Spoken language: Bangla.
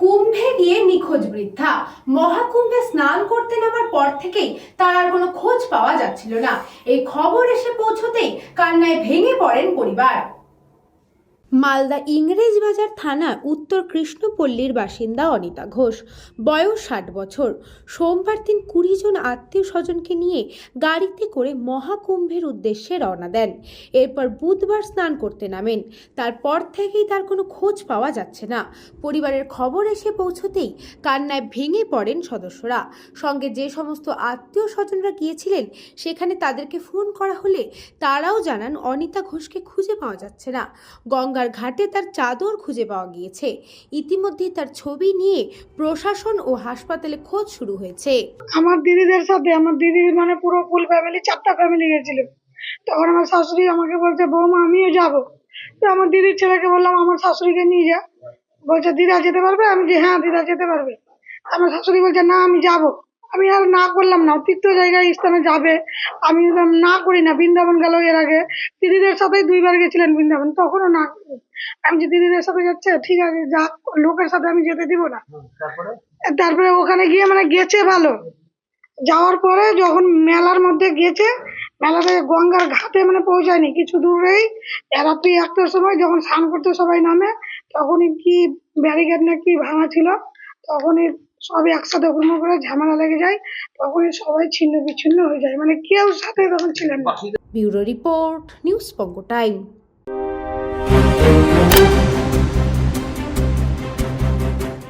কুম্ভে গিয়ে নিখোঁজ বৃদ্ধা। মহাকুম্ভে স্নান করতে নামার পর থেকেই তার আর কোনো খোঁজ পাওয়া যাচ্ছিল না। এই খবর এসে পৌঁছতেই কান্নায় ভেঙে পড়েন পরিবার। মালদা ইংরেজবাজার থানার উত্তর কৃষ্ণপল্লীর বাসিন্দা অনিতা ঘোষ। বয়স ষাট বছর। সোমবার দিন কুড়ি জন আত্মীয় স্বজনকে নিয়ে গাড়িতে করে মহাকুম্ভের উদ্দেশ্যে রওনা দেন। এরপর বুধবার স্নান করতে নামেন। তারপর থেকেই তার কোনো খোঁজ পাওয়া যাচ্ছে না। পরিবারের খবর এসে পৌঁছতেই কান্নায় ভেঙে পড়েন সদস্যরা। সঙ্গে যে সমস্ত আত্মীয় স্বজনরা গিয়েছিলেন, সেখানে তাদেরকে ফোন করা হলে তারাও জানান অনিতা ঘোষকে খুঁজে পাওয়া যাচ্ছে না। গঙ্গার ঘাটে তার চাদর খুঁজে পাওয়া গিয়েছে। ইতিমধ্যেই তার ছবি নিয়ে প্রশাসন ও হাসপাতালে খোঁজ শুরু হয়েছে। আমার দিদিদের সাথে, আমার দিদির মানে পুরো ফুল ফ্যামিলি চারটা ফ্যামিলি গেছিল। তখন আমার শাশুড়ি আমাকে বলছে, বৌমা, আমিও যাব। তো আমার দিদির ছেলেকে বললাম, আমার শাশুড়িকে নিয়ে যা। বলছে, দিদা যেতে পারবে? আমি যে হ্যাঁ দিদা যেতে পারবে। আমার শাশুড়ি বলছে, না, আমি যাব। আমি আর না করলাম না তীর্থ জায়গায় স্থানে যাবে। আমি না করি না বৃন্দাবন গেল এর আগে। দিদিদের সাথেই দুইবার গেছিলেন বৃন্দাবন তখনও না করি। আমি যে দিদিদের সাথে যাচ্ছে ঠিক আছে যা লোকের সাথে আমি যেতে দিব না। তারপরে? তারপরে ওখানে গিয়ে মানে গেছে ভালো। যাওয়ার পরে যখন মেলার মধ্যে গেছে মেলাতে গঙ্গার ঘাটে মানে পৌঁছায়নি কিছু দূরেই। রাত্রি একটার সময় যখন স্নান করতে সবাই নামে তখনই কি ব্যারিকেড না কি ভাঙা ছিল তখনই সবই একসাথে কোনো করে ঝামেলা লেগে যায়, তখনই সবাই ছিন্ন বিচ্ছিন্ন হয়ে যায়। মানে কেউ সাথে তখন ছিলেন না। ব্যুরো রিপোর্ট, নিউজ পঙ্গ টাইম।